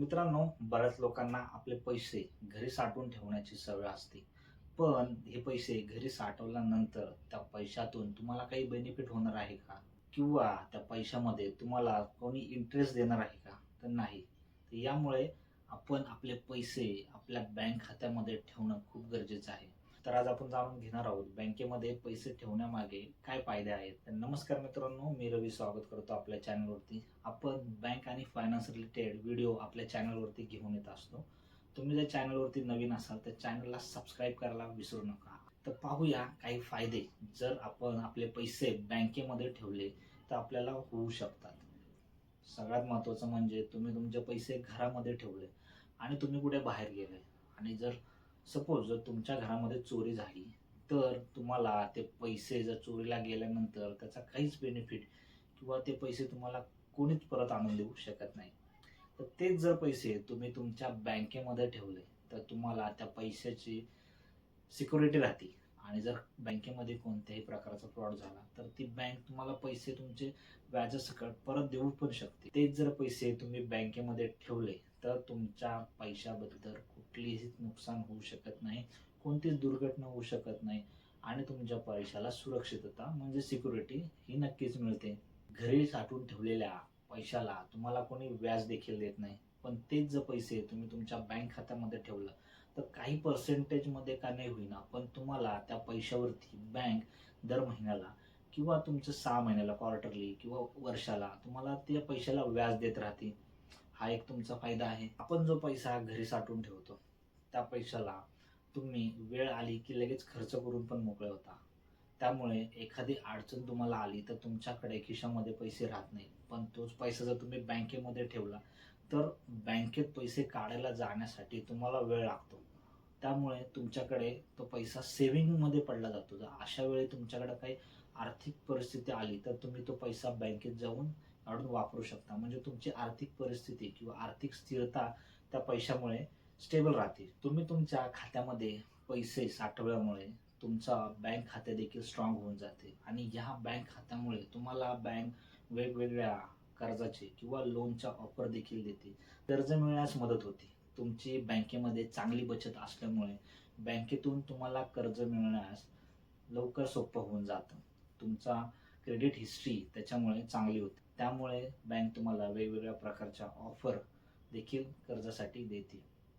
मित्रांनो बऱ्याच लोकांना आपले पैसे घरी साठवून ठेवण्याची सवय असते. पण हे पैसे घरी साठवल्यानंतर त्या पैशातून तुम्हाला काही बेनिफिट होणार आहे का? किंवा त्या पैशामध्ये तुम्हाला कोणी इंटरेस्ट देणार आहे का? तर नाही. तर यामुळे आपण आपले पैसे आपल्या बँक खात्यामध्ये ठेवणं खूप गरजेचं आहे. तर आज आपण जाणून घेणार आहोत बँकेमध्ये पैसे ठेवण्यामागे काय फायदे आहेत? नमस्कार मित्रांनो मी रवी स्वागत करतो आपल्या चॅनलवरती. आपण बँक आणि फायनान्स रिलेटेड व्हिडिओ आपल्या चॅनलवरती घेऊन येत असतो. तुम्ही जर चॅनलवरती नवीन असाल तर चॅनलला सबस्क्राईब करायला विसरू नका. तर पाहूया काही फायदे जर आपण आपले पैसे बँकेमध्ये ठेवले तर आपल्याला होऊ शकतात. सगळ्यात महत्त्वाचं म्हणजे तुम्ही तुमचे पैसे घरामध्ये ठेवले आणि तुम्ही कुठे बाहेर गेले. आणि जर सपोज जर तुमच्या घरामध्ये चोरी झाली तर तुम्हाला ते पैसे जर चोरीला गेल्यानंतर त्याचा काहीच बेनिफिट किंवा ते पैसे तुम्हाला कोणीच परत आणून देऊ शकत नाही. तर तेच जर पैसे तुम्ही तुमच्या बँकेमध्ये ठेवले तर तुम्हाला त्या पैशाची सिक्युरिटी राहते. आणि जर बँकेमध्ये कोणत्याही प्रकारचा फ्रॉड झाला तर ती बँक तुम्हाला पैसे तुमचे व्याजासकट परत देऊ पण शकते. तेच जर पैसे तुम्ही बँकेमध्ये ठेवले तर तुमच्या पैशाबद्दल कुठलीही नुकसान होऊ शकत नाही कोणतीच दुर्घटना होऊ शकत नाही आणि तुमच्या पैशाला सुरक्षितता म्हणजे सिक्युरिटी ही नक्कीच मिळते. घरी साठवून ठेवलेल्या पैशाला तुम्हाला कोणी व्याज देखील देत नाही पण तेच जर पैसे तुम्ही तुमच्या बँक खात्यामध्ये ठेवलं तर काही पर्सेंटेजमध्ये का नाही होईना पण तुम्हाला त्या पैशावरती बँक दर महिन्याला किंवा तुमचं सहा महिन्याला क्वार्टरली किंवा वर्षाला तुम्हाला त्या पैशाला व्याज देत राहते हा एक तुमचा फायदा आहे. आपण जो पैसा घरी साठवून ठेवतो त्या पैशाला तुम्ही वेळ आली की लगेच खर्च करून पण मोकळे होता. त्यामुळे एखादी अडचण तुम्हाला आली तर तुमच्याकडे खिशामध्ये पैसे राहत नाही. पण तोच पैसा जर तुम्ही बँकेमध्ये ठेवला तर बँकेत पैसे काढायला जाण्यासाठी तुम्हाला वेळ लागतो. त्यामुळे तुमच्याकडे तो पैसा सेव्हिंगमध्ये पडला जातो. जर अशा वेळी तुमच्याकडे काही आर्थिक परिस्थिती आली तर तुम्ही तो पैसा बँकेत जाऊन काढून वापरू शकता. म्हणजे तुमची आर्थिक परिस्थिती किंवा आर्थिक स्थिरता त्या पैशामुळे स्टेबल राहते. तुम्ही तुमच्या खात्यामध्ये पैसे साठवल्यामुळे तुमचा बँक खाते देखील स्ट्रॉंग होऊन जाते. आणि ह्या बँक खात्यामुळे तुम्हाला बँक वेगवेगळ्या कर्जाचे किंवा लोनच्या ऑफर देखील देते. कर्ज मिळण्यास मदत होते. तुमची बँकेमध्ये चांगली बचत असल्यामुळे बँकेतून तुम्हाला कर्ज मिळण्यास लवकर सोपं होऊन जातं. तुमचा क्रेडिट हिस्ट्री त्याच्यामुळे चांगली होते. त्यामुळे बँक तुम्हाला वेगवेगळ्या प्रकारच्या ऑफर देखील कर्जासाठी देते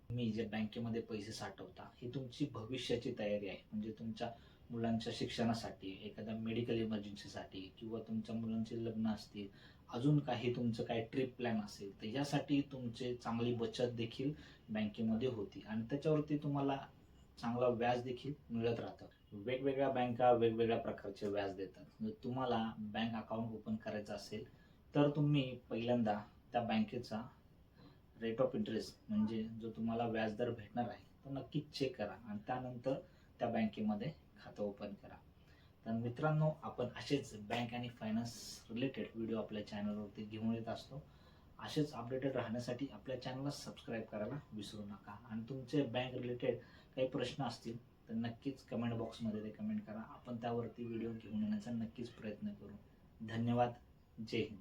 तुम्ही जे बँकेमध्ये पैसे साठवता ही तुमची भविष्याची तयारी आहे. म्हणजे तुमच्या मुलांच्या शिक्षणासाठी एखाद्या मेडिकल इमर्जन्सीसाठी किंवा तुमच्या मुलांचे लग्न असतील अजून काही तुमचं काही ट्रिप प्लॅन असेल तर यासाठी तुमचे चांगली बचत देखील बँकेमध्ये होती. आणि त्याच्यावरती तुम्हाला चांगला व्याज देखील मिळत राहतं. वेगवेगळ्या बँका वेगवेगळ्या प्रकारचे व्याज देतात. जर तुम्हाला बँक अकाउंट ओपन करायचं असेल तर तुम्ही पहिल्यांदा त्या बँकेचा रेट ऑफ इंटरेस्ट म्हणजे जो तुम्हाला व्याजदर भेटणार आहे तो नक्कीच चेक करा आणि त्यानंतर त्या बँकेमध्ये खातं ओपन करा. तर मित्रांनो आपण असेच बँक आणि फायनान्स रिलेटेड व्हिडिओ आपल्या चॅनलवरती घेऊन येत असतो. असेच अपडेटेड राहण्यासाठी आपल्या चॅनलला सबस्क्राईब करायला विसरू नका. आणि तुमचे बँक रिलेटेड काही प्रश्न असतील तर नक्कीच कमेंट बॉक्समध्ये ते कमेंट करा. आपण त्यावरती व्हिडिओ घेऊन येण्याचा नक्कीच प्रयत्न करू. धन्यवाद. जय हिंद.